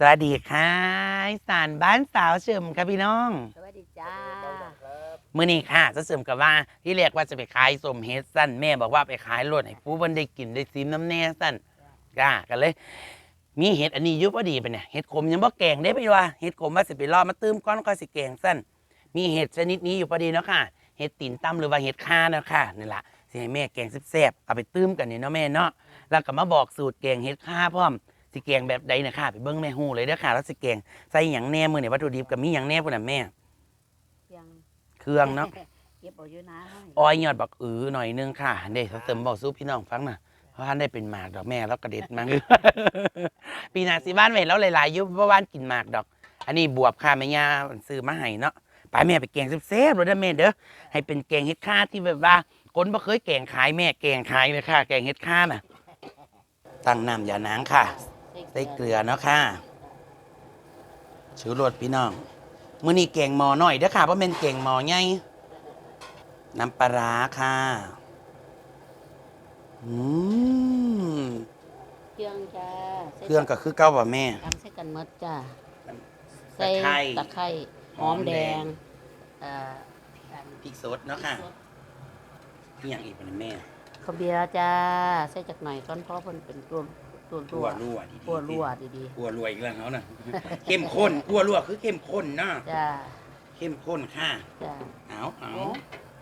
สวัสดีค่ะอีสานบ้านสาวเฉิมครับพี่น้อง สวัสดีจ้ามื่อนี้ค่ะจะเสริมกับว่าที่เรียกว่าจะไปขายสมเฮ็ดสั้นแม่บอกว่าไปขายรถให้ผู้เพิ่นได้กินได้ซิมน้ำแน่สั้นก้ากันเลย มีเห็ดอันนี้อยุบพอดีไปเนี่ยเห็ดขมยังบ่แกงได้ไปว่าเห็ดขมว่าสิไปรอมาตื้มก้อนก็สิแกงสั้นมีเห็ดชนิดนี้อยู่พอดีเนาะค่ะเห็ดตีนตั้มหรือว่าเห็ดข่าเนาะค่ะนี่แหละสิให้แม่แกงแซ่บๆเอาไปตื้มกันนี่เนาะแม่เนาะแล้วก็มาบอกสูตรแกงเห็ดข่าพร้อม สิแกงแบบใดนะค่ะไปเบิ่งแม่ฮู้เลยเด้อค่ะแล้วสิแกงใส่หยังแน่มื้อนี่วัตถุดิบก็มีหยังแน่พุ่นน่ะแม่ยังเครื่องเนาะ เก็บเอาอยู่นะให้อ้อยยอดบักอือหน่อยนึงค่ะเด้เขาเติมบอกสู้พี่น้องฟังนะเพราะท่านได้เป็นหมากดอกแม่แล้วกระเด็ดมาปีหนาสิบ้านไว้แล้วหลายๆอยุบเพราะว่านกินหมากดอก อันนี้บวบค่ะแม่ย่าซื้อมาให้เนาะไปแม่ไปแกงแซ่บๆเลยนะแม่เด้อให้เป็นแกงเฮ็ดข้าที่แบบว่าคนบ่เคยแกงขายแม่แกงขายเลยค่ะ แกงเฮ็ดข้าน่ะตั้งน้ำยานางค่ะ ใส่เกลือเนาะค่ะชูรสพี่น้องมื้อนี้แกงหม้อน้อยเด้อค่ะเพราะเป็นแกงหม้อใหญ่น้ำปลาร้าค่ะอืมเครื่องจ้าใส่เครื่องก็คือเก้าบ่แม่ตำใส่กันหมดจ้าตะไคร้ตะไคร้หอมแดงเอ่ออันพริกสดเนาะค่ะมีอย่างอีกเป็นแม่ข้าวเบียร์จ้าใส่จากหน่อยก้อนเพราะมันเป็นตัว ตัวกัรั่ววรั่วดีๆตัวรั่วดีกัวรั่วอีกแล้วเขาน่ะ เข้มข้นกัวรั่วคือเข้มข้นเนาะๆจ้าเข้มข้นค่ะจ้าเอาเอาโอ้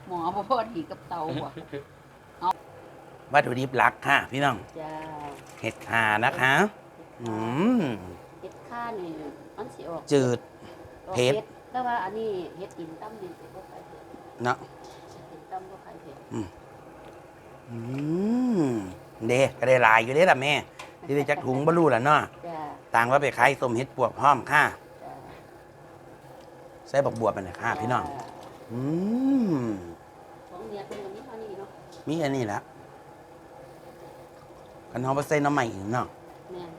หมอบ่พอดีกับเตาบ่วัตถุดิบหลักค่ะ พี่น้องจ้าเห็ดข่านะคะอืมเห็ดข้านี่มันสิออกจืด ออกเผ็ด แต่ว่าอันนี้เห็ดอินตั้มนี่สิบ่ค่อยเผ็ดเนาะเห็ดอินตั้มบ่ค่อยเผ็ดอืมเด้ก็ได้หลายอยู่เด้ล่ะแม่ ที่ได้จักถุงบรรลุล่ะเนาะจ้าต่างว่าไปขายส้มเห็ดปวกพร้อมค่ะจ้าใส่บักบวบมันนะค่ะพี่น้อง อืมของเมียเป็นแบบนี้เท่านี้เนาะมีอันนี้ละกันเขาไปใส่น้ำใหม่อีกเนาะ แม่น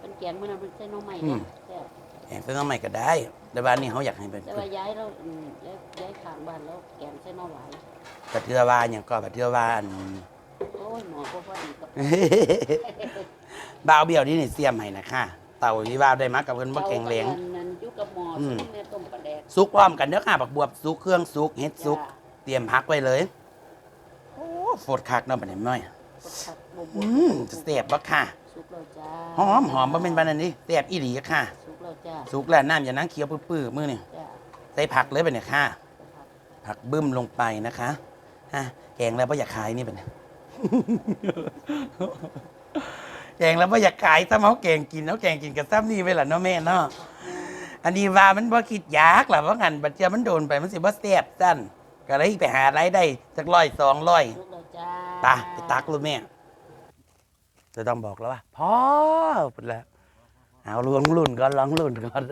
เป็นแกงมันเอาเป็นใส่หน้องใหม่อืเนี่ยมแต่แกงใส่น้ำใหม่ก็ได้ แต่บ้านนี้เขาอยากให้เป็นแต่ว่าย้ายแล้วอืมย้ายย้ายข้างบ้านแล้วแกงใส่หน้องหวายกระเทือว่าอย่างก็กระเทือว่าอัน โอ้ยหมอบ่พอดีกับบ่าวเบี้ยวนี่นี่เสียมให้นะค่ะ เต่าที่ว่าได้มากับเพิ่นบ่แข็งแรงเตากับอันนั้นอยู่กับหมออืมซุปแม่ต้มปลาแดกซุกพร้อมกันเด้อค่ะบักบวบซุกเครื่องซุกเฮ็ดซุกจ้าเตรียมพักไว้เลย โอ้โฟดคักเนาะบัดนี้น้อยกดผักบวบอืมจะแซ่บบ่ค่ะ สุกแล้วจ้าหอมหอมบ่เป็นปานนั้นนี่แซ่บอีหลีค่ะ สุกแล้วจ้าซุกแล้วน้ำอย่านั่งเคี้ยวปื้อๆมื้อนี่จ้าใส่ผักเลยบัดนี้ค่ะผักผักบึ้มลงไปนะคะฮะแกงแล้วพ่อยากขายนี่เป็น แกงแล้วพ่อยากขายถ้าเอาแกงกินเอาแกงกินกับซ้ำนี่ไปล่ะเนาะแม่เนาะอันนี้ว่ามันบ่คิดยากหรอว่างันบัดเจียมันโดนไปมันสิบ่แซ่บจันก็เลยไปหารายได้สักร้อยสองร้อยสุกแล้วจ้าตาไปตักลูกแม่จะต้องบอกแล้วว่าพ่อพูดแล้วเอาลวงรุ่นก่อนลองรุ่นก่อน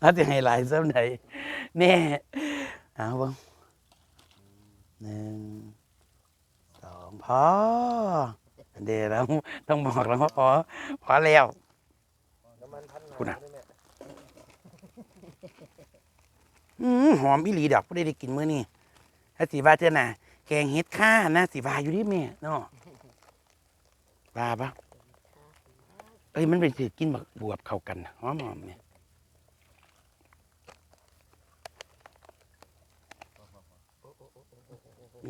แล้วจะให้หลายซ้ำไหนแน่เอาเบ้างหนึ่งสอง พอเดี๋ยวเราต้องบอกแล้วว่าพอพอแล้วคุณอะอืมหอมอีหลีดอกไม่ได้ได้กินมื้อนี้ถ้าสีว่าเจ้าน่ะแกงเฮ็ดข้านะสีวาอยู่ดิแม่เนาะวาปะเอ้ยมันเป็นสิกินบักบวบเข้ากันหอมหอมเนี่ย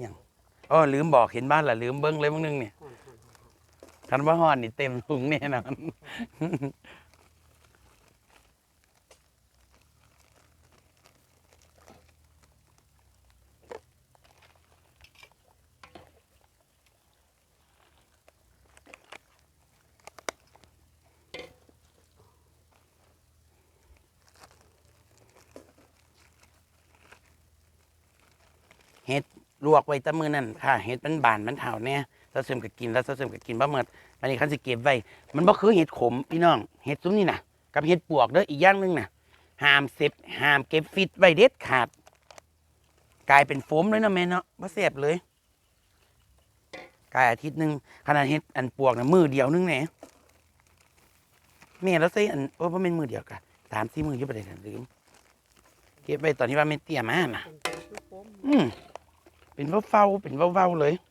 ยัง อ๋อลืมบอกเห็นบ้านละลืมเบิ้งเลยมั้งนึงเนี่ยคันว่าฮอนนี่เต็มถุงแน่นอนเฮ็ด ลวกไว้แตะมือนั่นค่ะเฮ็ดมันบานมันเถาเนี่ยเราเสริมกับกินแล้วเราเสริมกับกินบ่เมิดมันนี่คันสิเก็บไว้มันบ่คือเห็ดขมพี่น้องเห็ดซุ้มนี่น่ะกับเห็ดปวกเด้ออีกอย่างหนึงน่ะห้ามเสพห้ามเก็บฟิตไว้เด็ดขาด กลายเป็นโฟมเลยเนาะแม่เนาะบ่แซ่บเลยกลายอาทิตย์หนึงขนาดเห็ดอันปวกน่ะมือเดียวนึงแหน่แม่แล้วใส่อันโอ้บ่แม่นมือเดียวกันสามสี่มืออยู่บ่ได้นั่นลืมเก็บไว้ตอนนี้ว่าแม่เตี้ยมาน่ะเป็นคือผมอืม เป็นเฝ้าๆเป็นเฝ้าๆเลยเ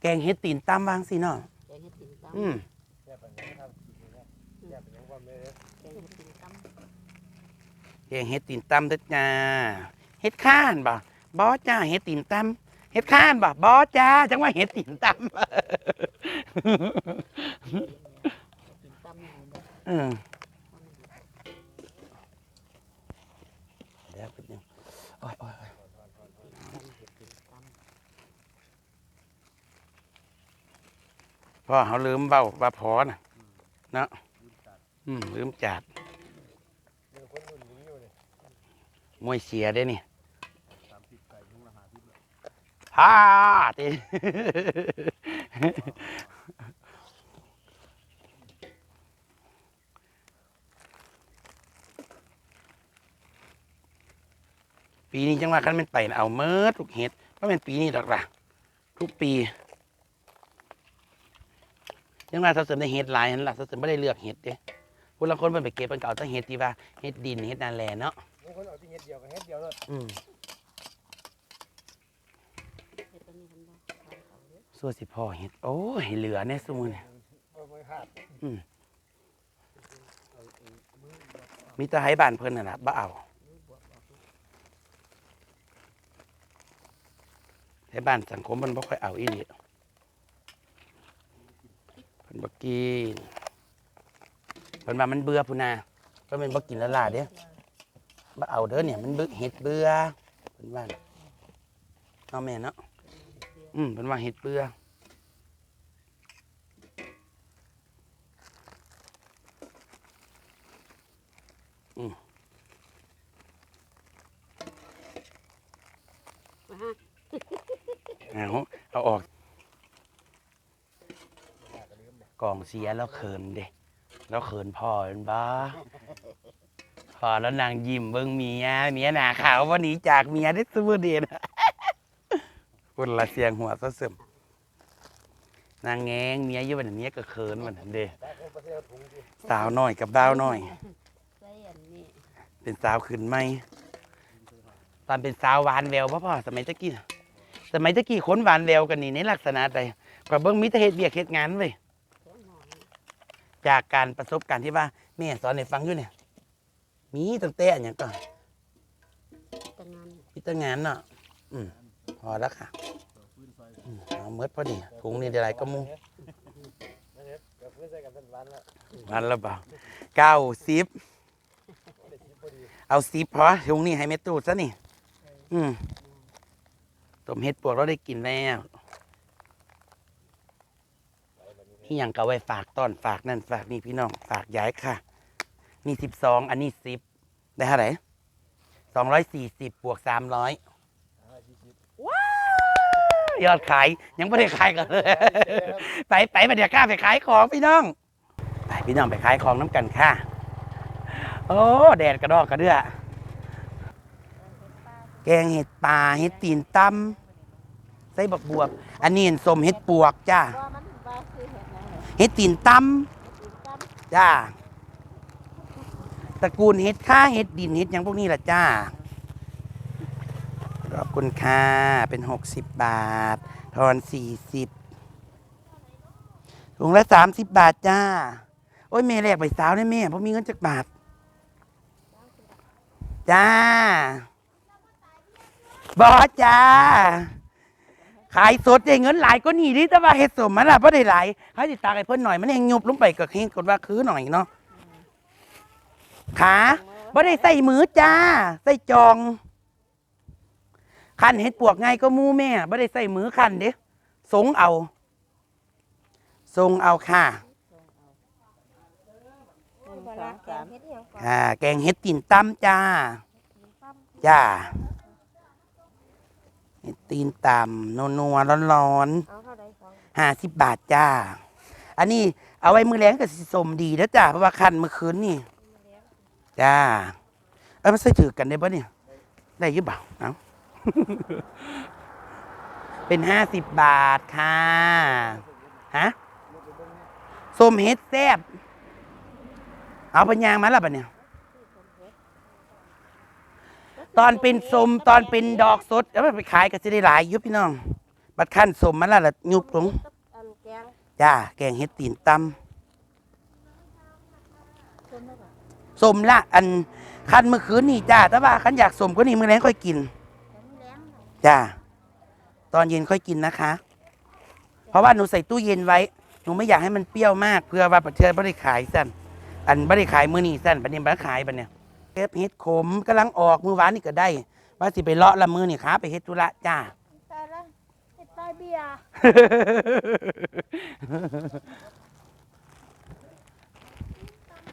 แกงเฮ็ดตีนตำวางสิเนาะแกงเห็ดตีนตั้มอืมแย่ปัญญาทำกินนะแย่ปัญญาความเลยแกงเห็ดตีนตั้มแกงเฮ็ดตีนตำเด้อจ้าเฮ็ดข้านบ่บ่จ้าเฮ็ดตีนตำเฮ็ดข้านบ่บ่จ้าจังว่าเฮ็ดตีนตำตีนตั้มนี่นะเออเดี๋ยวแป๊บนึงโอ้ยโอ้ยโอ้ย ตีนตั้ม พ่อเขาลืมเบ้าว่าพอนะเนาะอืมลืมจัดมวยเสียได้นี่สามสิบใส่ถุงละห้าสิบเลยฮ่าติปีนี้จังว่าคันเป็นไปนะเอาเมิดทุกเฮ็ดเพราะเป็นปีนี้ดอกล่ะ ทุกปี จังว่าเขาเสริมได้เฮ็ดหลายหันล่ะเขาเสริมไม่ได้เลือกเฮ็ดเด้คนละคนเพิ่นไปเก็บเพิ่นก็เอาแต่เฮ็ดที่ว่าเฮ็ดดินเฮ็ดนาแลเนาะบางคนเอาที่เฮ็ดเดียวกับเฮ็ดเดียวเลยอืมเห็ดตัวนี้มันบ่ทานเขาเยอะส่วนสิพ่อเฮ็ดโอ้ยเหลือแน่ซุมื้อนี่บ่ไม่ขาดอืมมีแต่ให้บ้านเพิ่นน่ะล่ะบ่เอามือบวบออกลูกให้บ้านสังคมมันบ่ค่อยเอาอีหลี เพิ่นบ่กินเพิ่นว่ามันเบื่อพุ่นน่ะเพิ่นเป็นบ่กินและล่ะเด้บ่เอาเด้อเนี่ยมันเบื่อเฮ็ดเบื่อเพิ่นว่าน่ะเนาะแม่เนาะอืมเพิ่นว่าเฮ็ดเบื่อมาฮะเอาเอาออก กล่องเสียแล้วเขินเด้แล้วเขินพ่อเป็นบ้าพอแล้วนางยิ้มเบิ่งเมียเมียหนาขาววันนี้จากเมียได้ซูเปอร์เดนคนละเสียงหัวซะเสริมนางแงงเมียอยู่วันนี้ก็เขินวันนั้นเด้สาวน้อยกับบ่าวน้อย เป็นสาวขึ้นไหมตอนเป็นสาวหวานแววพ่อพ่อสมัยตะกี้สมัยตะกี้ค้นหวานแววกันนี่ในลักษณะใดก็เบิ่งมิตรเฮ็ดเบียกเฮ็ดงานเว้ยแค่หน่อย จากการประสบการณ์ที่ว่าแม่สอนให้ฟังอยู่เนี่ย มีตั้งแต่อันหยังก็แต่งานมีแต่งานเนาะอืมพอแล้วค่ะอืมเอาเมิดพอดีถุงนี่ได้ไรก็มุงนั่นเฮ็ดเดี๋ยวเพื่อนใส่กันเป็นวันละวันละเปล่าเก้าสิบได้ชิปพอดีเอาสิบพอถุงนี่ให้แม่ตูดซะนี่ อืมต้มเห็ดปวกเราได้กินแล้ว นี่ยังก็ไว้ฝากต้อนฝากนั่นฝากนี่พี่น้องฝากย้ายค่ะ นี่สิบสองอันนี้สิบได้เท่าไหร่สองร้อยสี่สิบบวกสามร้อยห้าสิบชิปยอดขายยังไม่ได้ขายกันเลย ไปไปไปเดี๋ยวกล้าไปขายของพี่น้อง ไปพี่น้องไปขายของน้ำกันค่ะ โอ้แดดกระดอกกระเดือแกงเห็ดปลาเห็ดตีนตำใส่บักบวบ อันนี้เห็นสมเห็ดปวกจ้าว่ามันว่าคือ เห็ดตีนตั้มจ้า ตระกูลเห็ดข้าเห็ดดินเห็ดหยังพวกนี้แหละจ้า ขอบคุณค่ะ เป็นหกสิบบาท ทอนสี่สิบถุงละสามสิบบาทจ้า โอ้ยเมย์แลกไปสาวได้แม่เพราะมีเงินจากบาท จ้าบอจ้า ขายสดได้เงินหลายก็นี่ดิแต่ว่าเฮ็ดสมมันล่ะบ่ได้หลายเขาสิตากให้เพิ่นหน่อยมันเองยุบลงไปก็เฮงกดว่าคือหน่อยเนาะขาบ่ได้ใส่มือจ้า ใส่จองคันเฮ็ดปวกไงก็หมูแม่บ่ได้ใส่มือคันเด้สงเอาสงเอาค่ะหนึ่งสองสามอ่าแกงเห็ดตีนตั้มจ้า จ้าเห็ด ตีนต่ำนัวนัวร้อนร้อนๆเอาเท่าใดของห้าสิบบาทจ้า อันนี้เอาไว้มือแรงกับสิสมดีแล้วจ้าเพราะว่าคันเมื่อคืนนี่จ้า เอ้ยมันใส่ถือกันได้ปะเนี่ย ได้อยี่บ่าเอาเป็นห้าสิบบาทค่ะฮะส้มเฮ็ดแซ่บเอาปัญญางมาแล้วปะเนี่ย ตอนเป็นสมตอนเป็นดอกสดแล้วไปขายก็จะได้หลายอยุบพี่น้อง บัดขั้นสมมันละละยุบลงอันแกงจ้าแกงเฮ็ดตีนตต้นแล้วก็ำสมละอันขั้นเมื่อคืนนี่จ้าแต่ว่าขั้นอยากสมก็นี่มื้อแรงค่อยกิน แกงแล้งจ้าตอนเย็นค่อยกินนะคะ เพราะว่าหนูใส่ตู้เย็นไว้ หนูไม่อยากให้มันเปรี้ยวมากเพื่อว่าประเทศไม่ได้ขายสั่นอันไม่ได้ขายมือนี้สั่นประเด็นบ่ได้ขายบัดเนี่ย เก็บเฮ็ดขมกำลังออกมื้อวานนี่ก็ได้ ว่าสิไปเลาะละมื้อนี่ขาไปเฮ็ดธุระจ้า ตายแล้วเฮ็ดตายเบียร์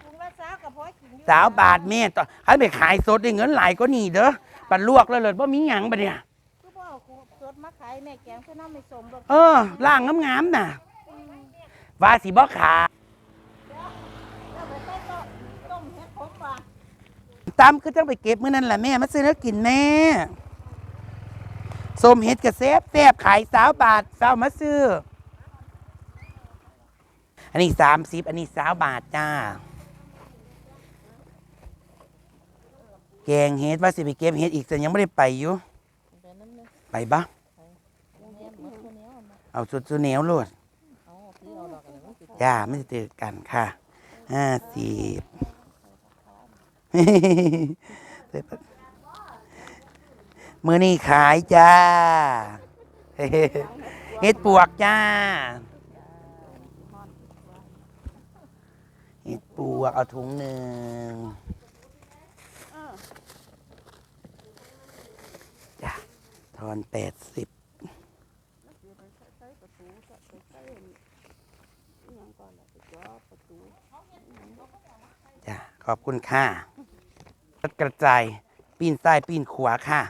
ถุงละสาวกับพ่อกินอยู่สาวบาทแม่ต่อให้ไปขายสดได้เงินหลายก็นี่เด้อปันลวกแล้วเลยว่ามีหยังบัดเนี่ย คือบ่เอาสดมาขายแม่แกงคือน้ำไม่สมบ่เออล่างงามๆน่ะ ว่าสิบ่ขา แล้วไปใส่ต้มต้มเฮ็ดผมว่า ตามคือจังไปเก็บมื้อนั้นแหละแม่มาซื้อแล้วกินแม่ส้มเฮ็ดกระแซบแซบขายสาวบาทสาวมาซื้อ อันนี้สามสิบอันนี้สาวบาทจ้า แกงเฮ็ดว่าสิไปเก็บเฮ็ดอีกแต่ยังไม่ได้ไปอยู่ ไปน้ำนึงไปะเอาสุดสุดเหนียวโลดอย่าดอกอะไรมันสิจ้าไม่ได้เจอกันค่ะห้าสิบ มือนี่ขายจ้าเฮ็ดปวกจ้าเฮ็ดปวกเอาถุงหนึ่งจ้าทอนแปดสิบจ้ะขอบคุณค่ะ กระจายปีนซ้ายปีนขวาค่ะ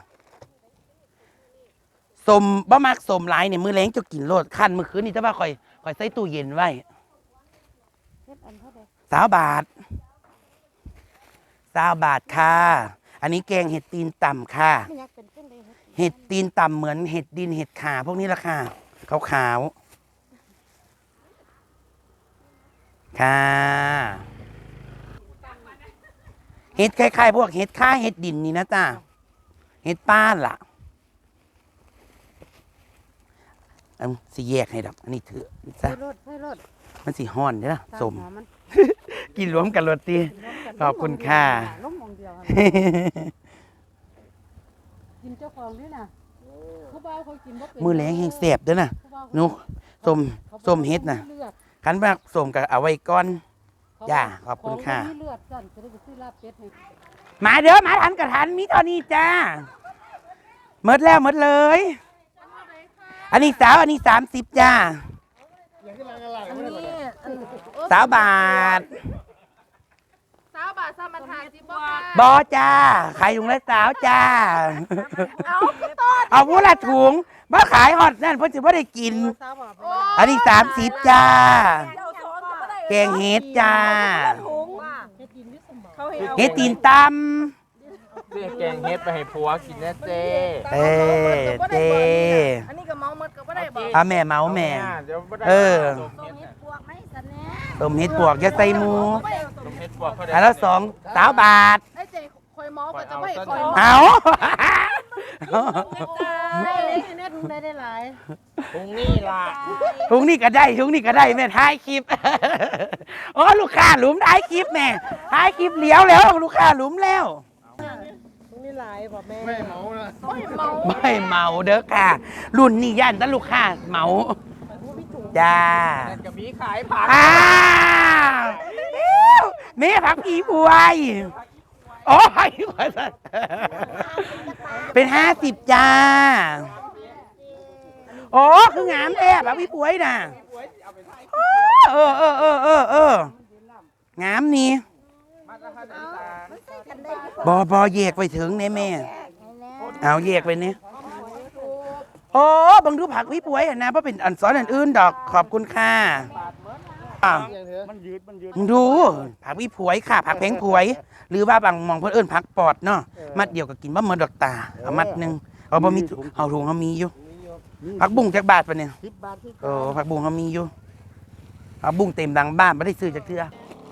สมบ่มักสมหลายเนี่ยมือแรงจะกินโลดขั้นมือคืนนี่แต่ว่าคอยคอยใส่ตู้เย็นไว้สาวบาทสาวบาทค่ะ อันนี้แกงเห็ดตีนต่ำค่ะ เห็ดตีนต่ำเหมือนเห็ดดินเห็ดขาพวกนี้ละค่ะขาวขาวค่ะ เห็ดคล้ายๆพวกเห็ดข้าเห็ดดินนี่นะจ้าเห็ดป้านล่ะอันสิแยกให้ดอกอันนี้ถือใส่ซะรถใส่รถมันสิห้อนเด้อสมหัวมันกินรวมกันรสตี ขอบคุณค่ะ ล้มมองเดียวอะกินเจ้าของนี่น่ะผู้บ่าวเขากินบ่เป็นมือแรงแห้งแสบเด้อน่ะผู้บ่าวเขาหนูส้มเขาบอกส้มเฮ็ดน่ะขาบ่มีลือคันว่าสมกับเอาไว้ก่อนเขา จ้าบกขอบคุณค่ะ ของบ่มีเลือดสั่นจะได้ไปซื้อลาบเป็ดให้มาเด้อมาทันกับทันมีเท่านี้จ้าหมดแล้วหมดเลย อันนี้สาวอันนี้สามสิบจ้าอย่างที่ร้านกันล่ะอันไม่ได้นี้มาอันสาวบาทสาวบาทสามัญหาจิบ่ค่ะบอจ้าขายถุงละสาวจ้า เอาคือต้นเอาผู้ละถุงมาขายฮอตนั่นเพิ่นสิบ่ได้กินสาวบอกโอ้อันนี้สามสิบจ้า เจ้าสอนก็บ่ได้ แกงเฮ็ดจ้าถุงว่าเฮ็ดกินด้วยสมบัติเขาให้เอาเฮ็ดตีนตเสื้อแกงเฮ็ดไปให้ผัวกินนะเจ้ำเอ้เจ้อันนี้ก็เมาหมดก็บ่ได้บอกเอาแม่เมาแม่เดี๋ยวบ่ได้เออสมเฮ็ดเฮ็ดปวกไหมสันแหน่ต้มเฮ็ดปวกอย่าใส่หมูบ่ได้เอาสมเฮ็ดพวกเขาได้อันละสองสาวบาทไอ้เจ๊คอยเมาก็จะไม่คอยเอาได้เลยเน็ตได้ได้หลายพรุ่งนี้ล่ะทุงนี่ก็ได้ทุงนี่ก็ได้แม่ท้ายคลิปโอ้ลูกค้าหลุมท้ายคลิปแม่ท้ายคลิปเลี้ยวแล้ว ลูกค้าหลุมแล้วนี่หลายบ่แม่ไม่เมานะโอ้ยเมาไม่เมาเด้อค่ะ รุ่นนี้ย่านแตลูกค้าเมาจ้านั่นก็มีขายผักอ้าวแม่ผักผีบวย โอ้ยเป็นห้าสิบจ้าโอ้คืองามแท้ผักผีบวยน่ะเออเออเออเออเอองามนี่บอบอแยกไปถึงเนี่ยแม่ เอาแยกไปเนี่ยโอ้บังดูผักพี่ป่วยอะนะเพราะเป็นอันซ้อนอันอื่นดอกขอบคุณค่ะ อะอย่างเถอะมันยืด มันยืด มึงดู ผักพี่ผวยค่ะ ผักแพงผวย หรือว่าบางมองเพื่นเอิ้นผักปอดเนาะ มัดเดียวก็กินบ่เหมือนดอกตา เอามัดหนึงเอาบ่มีถุงเอาถุงเขามีอยู่ ผักบุ้งจักบาทปะเนี่ยสิบบาทที่โอ้ผักบุ้งเขามีอยู่ผักบุ้งเต็มดังบ้านไม่ได้ซื้อจากเทือ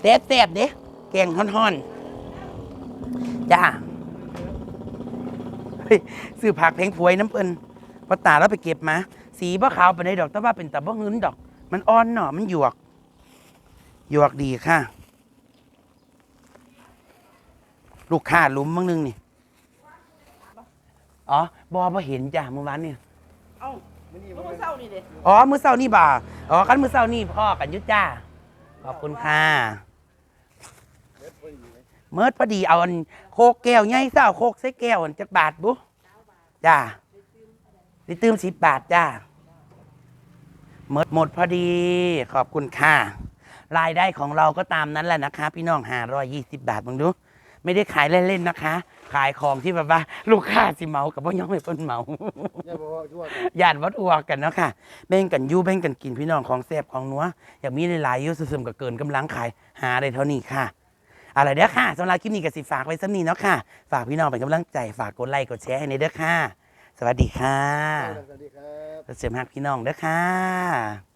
แซ่บแซ่บๆเด้แกงฮ้อนๆ จ้าเฮ้ยซื้อผักแพงผวยน้ำเปิ้นพอตาแล้วไปเก็บมา สีบ่ขาวปานใดดอก แต่ว่าเป็นตะบ่หึนดอก มันอ่อนเนาะมันหยวกห ยวกดีค่ะ ลูกค้าหลุมบางนึงนี่ อ๋อบอบ่เห็นจ้ะเมื่อวานนี่เอ้าลูกเศร้านี่เด้อ๋อมื้อเช้านี่บ่าอ๋อกันมื้อเช้านี่พ่อกันอยุจ้า ขอบคุณค่ะเมิดพอดีเอาอันโคกแก้วใหญ่เศร้าโคกใส่แก้วอันจักบาทบุจ้าได้ตื้มสิบบาทจ้าเมิดหมดพอดี ขอบคุณค่ะ รายได้ของเราก็ตามนั้นแหละนะคะ พี่น้องห้าร้อยยี่สิบบาทมึงดู ไม่ได้ขายเล่นๆนะคะ ขายของที่แบบว่า ลูกค้าสิเมากับพ่อยองให้เพิ่นเมาอย่าบอกว่าทั่วกันญาติวัดอัวกันเนาะค่ะแบ่งกันอยู่แบ่งกันกินพี่น้องของแซ่บของนัวอยากมีหลายๆอยู่ซึมๆก็เกินกำลังขายหาได้เท่านี้ค่ะอะไรเด้อค่ะสำหรับคลิปนี้ก็สิฝากไว้สักนี้เนาะค่ะ ฝากพี่น้องเป็นกำลังใจฝากกดไลค์กดแชร์ให้ในเด้อค่ะ สวัสดีค่ะสวัสดีครับเสริมฮักพี่น้องเด้อค่ะ